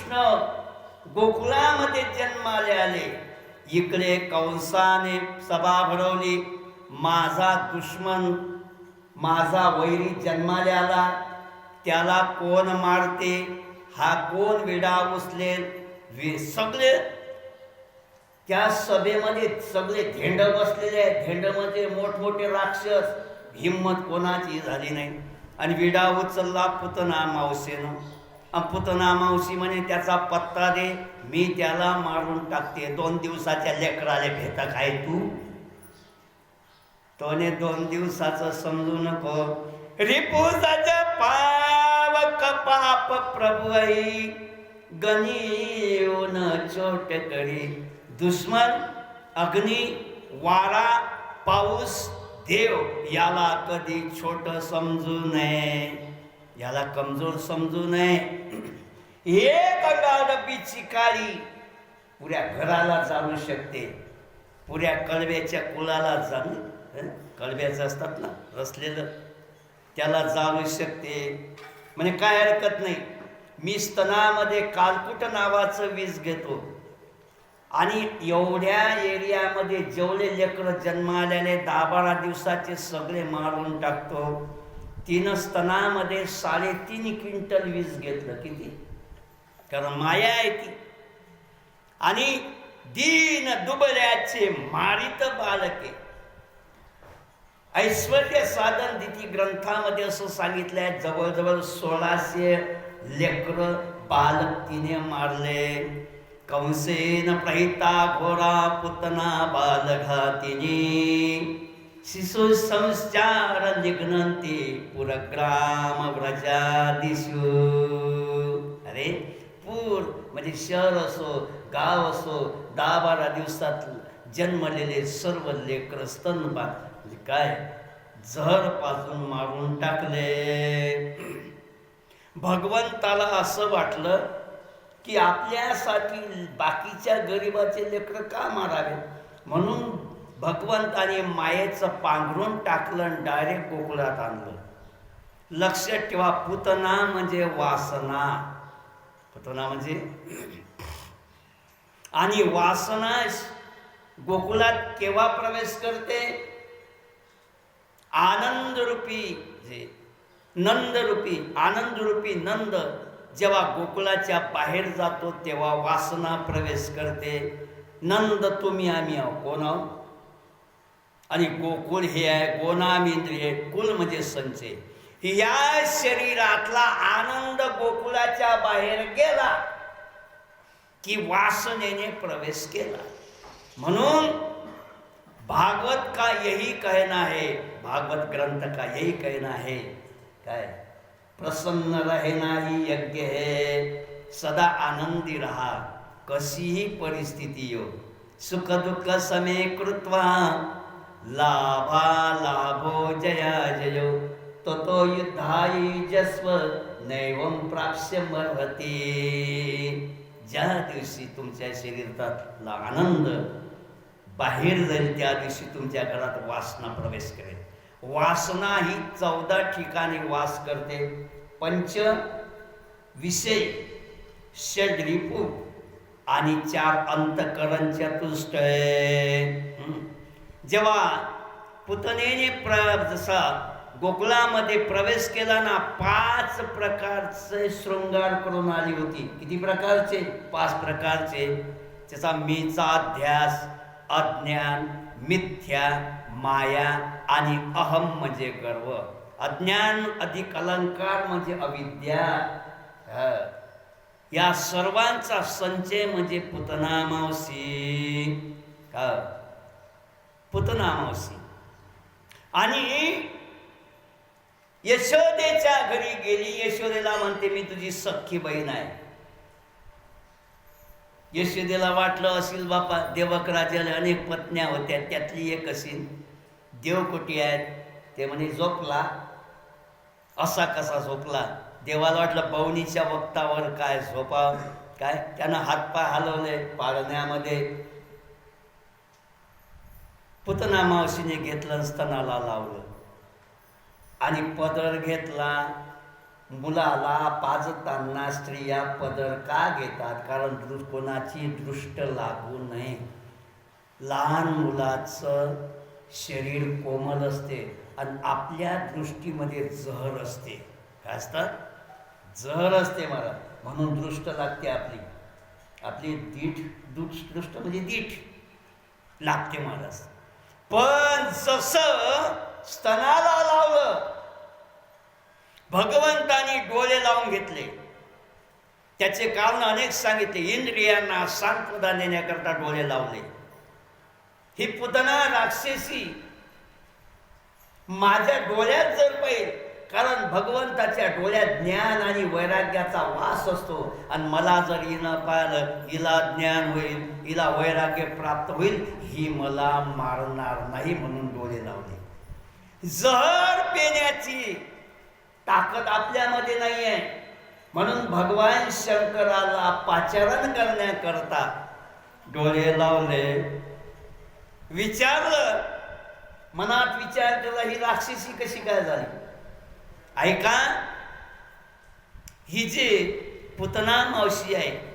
कृष्ण गोकुळामध्ये जन्माले आले. इकडे कंसाने सभा भरवली माझा दुश्मन माझा वैरी जन्माला आला. त्याला कोण मारते? हा कोण विडा उचलेल? वि- सगळे त्या सभेमध्ये सगळे धेंड बसलेले आहेत. धेंड म्हणजे मोठमोठे राक्षस. हिंमत कोणाची झाली नाही. आणि विडा उचलला पुतना मावसेनं. पुतना मावशी म्हणे त्याचा पत्ता दे मी त्याला मारून टाकते. दोन दिवसाच्या लेकराले भेटा काय तू. तोने दोन दिवसाचं समजू नको. रिपुसाच पावक पाप प्रभुई आई गणीवन चोट करी. दुश्मन अग्नी वारा पाऊस देव याला कधी छोट समजू नये. याला कमजोर समजू नये. एक गाडपीची काळी पुऱ्या घराला जाणू शकते. पुऱ्या कळव्याच्या कुळाला जाणू कळव्याचं असतात ना रचलेलं. त्याला जाणू शकते. म्हणजे काय हरकत नाही. मी स्तनामध्ये कालकुट नावाचं वीज घेतो. आणि एवढ्या एरियामध्ये जेवढे लेकरं जन्मालेले दहा बारा दिवसाचे सगळे मारून टाकतो. तीन स्तनामध्ये साडेतीन क्विंटल वीज घेतलं किती? कारण माया आहे ती. आणि दीन दुबल्याचे मारित बालके. ऐश्वर्य साधन दिती ग्रंथामध्ये असं सांगितलंय जवळजवळ सोळाशे लेकर बालक तिने मारले. कंसेन प्रहिता घोरा पुतना बालघातिनी. शिशु संस्कार निघ्नंती पुरग्राम व्रजादिशू अरे पूर म्हणजे शहर असो गाव असो दहा बारा दिवसात जन्मलेले सर्व लेकर स्तनपान म्हणजे काय? जहर पाजून मारून टाकले. भगवंताला असं वाटलं की आपल्यासाठी बाकीच्या गरिबाचे लेकर का मारावे? म्हणून भगवंताने मायेचं पांघरून टाकलं डायरेक्ट गोकुळात आणलं. लक्षात ठेवा पुतना म्हणजे वासना. पुतना म्हणजे? आणि वासना गोकुळात केव्हा प्रवेश करते? आनंदरूपी जे नंदरूपी आनंदरूपी नंद जेव्हा गोकुळाच्या बाहेर जातो तेव्हा वासना प्रवेश करते. नंद तुम्ही आम्ही आहो. कोण आहो? आणि गोकुळ हे आहे? गोनामिंद्रिय कुल म्हणजे संचय या शरीरातला आनंद गोकुळाच्या बाहेर गेला की वासनेने प्रवेश केला. म्हणून भागवत का यही कहना है? भागवत ग्रंथ का यही कहना है? काय? प्रसन्न रहना ही यज्ञ है। सदा आनंदी रहा। कशीही परिस्थिती हो? सुख दुःख समे कृत्वा लाभा लाभो जया जयो। ततो युद्धाई जस्व नैवम प्राप्य मर्हती ज्या दिवशी तुमच्या शरीरातला आनंद बाहेर जाईल त्या दिवशी तुमच्या घरात वासना प्रवेश करेल. वासना ही चौदा ठिकाणी वास करते. पंच विषय षड रिपू आणि चार अंतकरण चतुष्ट जेव्हा पुतनेने प्र जसा गोकुळामध्ये प्रवेश केला ना पाच प्रकारचे शृंगार करून आली होती. किती प्रकारचे? पाच प्रकारचे. त्याचा मीचा ध्यास अज्ञान मिथ्या माया आणि अहम म्हणजे गर्व. अज्ञान अधिक अलंकार म्हणजे अविद्या. ह. या सर्वांचा संचय म्हणजे पुतना मावशी. का आणि यशोदेच्या घरी गेली. यशोदेला म्हणते मी तुझी सख्खी बहीण आहे. यशोदेला वाटलं असेल बापा देवक राजाला अनेक पत्न्या होत्या. त्यातली एक असेल देवकोटी आहेत. ते म्हणे झोपला. असा कसा झोपला? देवाला वाटलं पवनीच्या वक्तावर काय झोपा? काय? त्यानं हातपाय हलवले पाळण्यामध्ये पुतना मावशीने घेतलं स्तनाला लावलं. आणि पदर घेतला. मुलाला पाजताना स्त्रिया पदर का घेतात? कारण दृ कोणाची दृष्ट लागू नये. लहान मुलाचं शरीर कोमल असते आणि आपल्या दृष्टीमध्ये जहर असते. काय असतात जहर असते मला. म्हणून दृष्ट लागते आपली. आपली दीठ दृष्ट दृष्ट म्हणजे दीठ लागते मला. पण जसं स्तनाला लावलं भगवंतानी डोळे लावून घेतले. त्याचे कारण अनेक सांगितले. इंद्रियांना सांत्वना देण्याकरता डोळे लावले. ही पुतना राक्षसी माझ्या डोळ्यात जर पाहिजे कारण भगवंताच्या डोळ्यात ज्ञान आणि वैराग्याचा वास असतो. आणि मला जर हिनं पाहिलं हिला ज्ञान होईल हिला वैराग्य प्राप्त होईल ही मला मारणार नाही म्हणून डोळे लावले. जहर पेण्याची ताकद आपल्यामध्ये नाही आहे म्हणून भगवान शंकराला पाचारण करण्याकरता डोळे लावले. विचारलं. मनात विचार केला ही राक्षसी कशी काय झाली? ऐका. ही जी पुतना मावशी आहे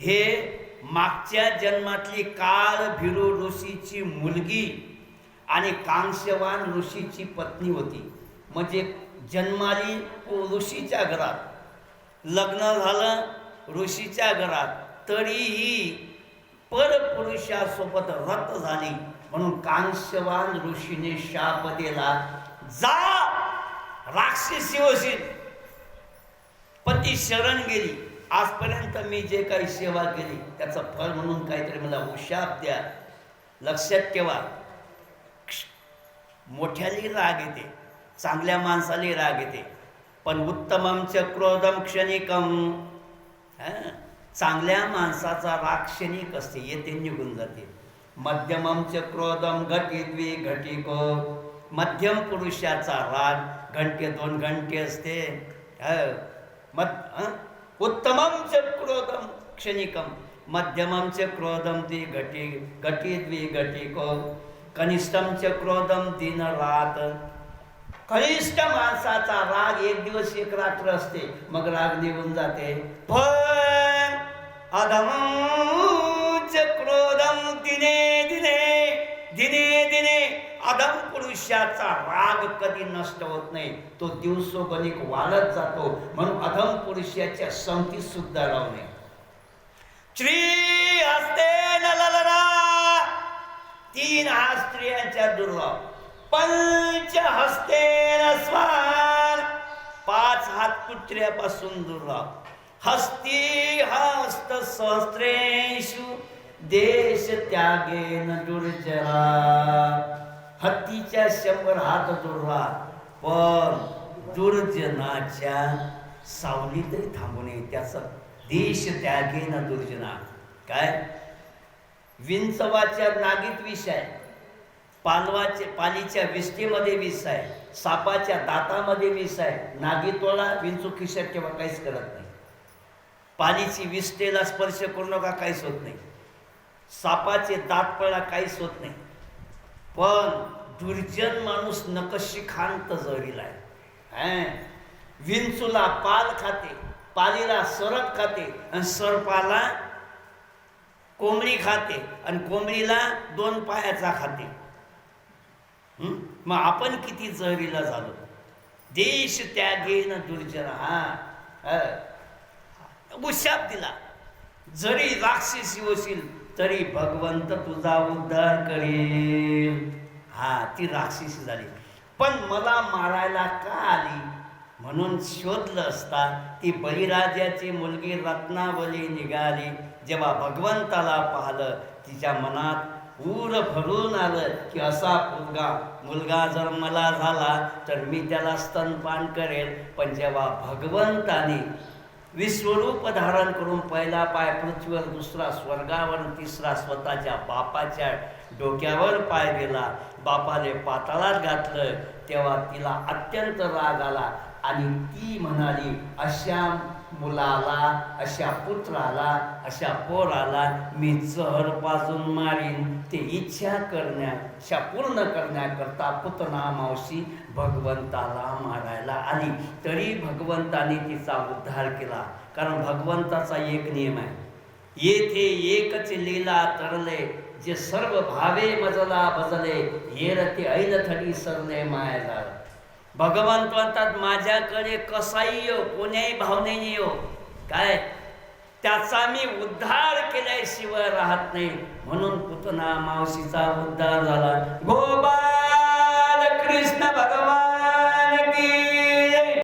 हे मागच्या जन्मातली काळ भिरू ऋषीची मुलगी आणि कांस्यवान ऋषीची पत्नी होती. म्हणजे जन्माली ऋषीच्या घरात. लग्न झालं ऋषीच्या घरात. तरीही परपुरुषासोबत रत झाली म्हणून कांस्यवान ऋषीने शाप दिला. जा! राक्षसी शिवसेन पण ती शरण गेली. आजपर्यंत मी जे काही सेवा केली त्याचं फळ म्हणून काहीतरी मला उशाप द्या. लक्षात ठेवा. मोठ्याली राग येते चांगल्या माणसाली राग येते. पण उत्तमम क्रोधम क्षणिकम चांगल्या माणसाचा राग क्षणिक असते येते निघून जाते. मध्यमम च क्रोधम घटिद्वी घटिको मध्यम पुरुषाचा राग घंटे दोन घंटे असते. मत उत्तमम च क्रोधम क्षणिकम मध्यमम च क्रोधम ती घटी द्वि घटिको कनिष्ठम च क्रोधम दिन रात कनिष्ठ माणसाचा राग एक दिवस एक रात्र असते मग राग निघून जाते. फळ! मनुष्याचा राग कधी नष्ट होत नाही तो दिवसोगणिक वाढत जातो म्हणून अधम पुरुषाच्या संगतीत सुद्धा राहू नये. श्री हस्ते तीन हात स्त्रियांच्या दुर्लभ पंच हस्ते स्वान पाच हात कुत्र्यापासून दुर्लभ हस्ती हस्त सहस्रेषु देश त्यागेन दुर्जरा हत्तीच्या शंभर हात जोडला पण दुर्जनाच्या सावलीतही थांबू नये त्याचा देश त्यागेन दुर्जना. काय? विंचवाच्या नागीत विष आहे पालवाचे पालीच्या विष्ठेमध्ये विष आहे सापाच्या दातामध्ये विष आहे नागीतोळा विंचू खिशात ठेवा काहीच करत नाही. पालीची विष्ठेला स्पर्श करू नका काहीच होत नाही. सापाचे दात पळा काहीच होत नाही. पण दुर्जन माणूस नकशी खांत जरीला आहे विंचूला पाल खाते पालीला सरप खाते आणि सरपाला कोंबडी खाते आणि कोंबडीला दोन पायाचा खाते. मग आपण किती जहरीला झालो? देश त्यागेन दुर्जन हा? उशाप दिला. जरी राक्षसी होशील तरी भगवंत तुझा उद्धार करेल. हा ती राक्षसी झाली. पण मला मारायला का आली? म्हणून शोधलं असता ती बळीराजाची मुलगी रत्नावली निघाली. जेव्हा भगवंताला पाहिलं तिच्या मनात ऊर भरून आलं की असा मुलगा मुलगा जर मला झाला तर मी त्याला स्तनपान करेल. पण जेव्हा भगवंताने विश्वरूप धारण करून पहिला पाय पृथ्वीवर दुसरा स्वर्गावर तिसरा स्वतःच्या बापाच्या डोक्यावर पाय गेला. बापाने पाताळात घातलं तेव्हा तिला अत्यंत राग आला आणि ती म्हणाली अशा मुलाला अशा पुत्राला अशा पोराला मी जहर पाजून मारीन. ते इच्छा करण्याच्या पूर्ण करण्याकरता पुतना मावशी भगवंताला मारायला आली. तरी भगवंताने तिचा उद्धार केला. कारण भगवंताचा एक नियम आहे. येथे एकच लीला तरले जे सर्व भावे मजला भजले येर ते ऐलथडी सरले माया झालं भगवंत म्हणतात माझ्याकडे कसाही येऊ कोण्याही भावनेने येऊ काय? त्याचा मी उद्धार केल्याशिवाय राहत नाही. म्हणून पुतना मावशीचा उद्धार झाला. गोपाल कृष्ण भगवान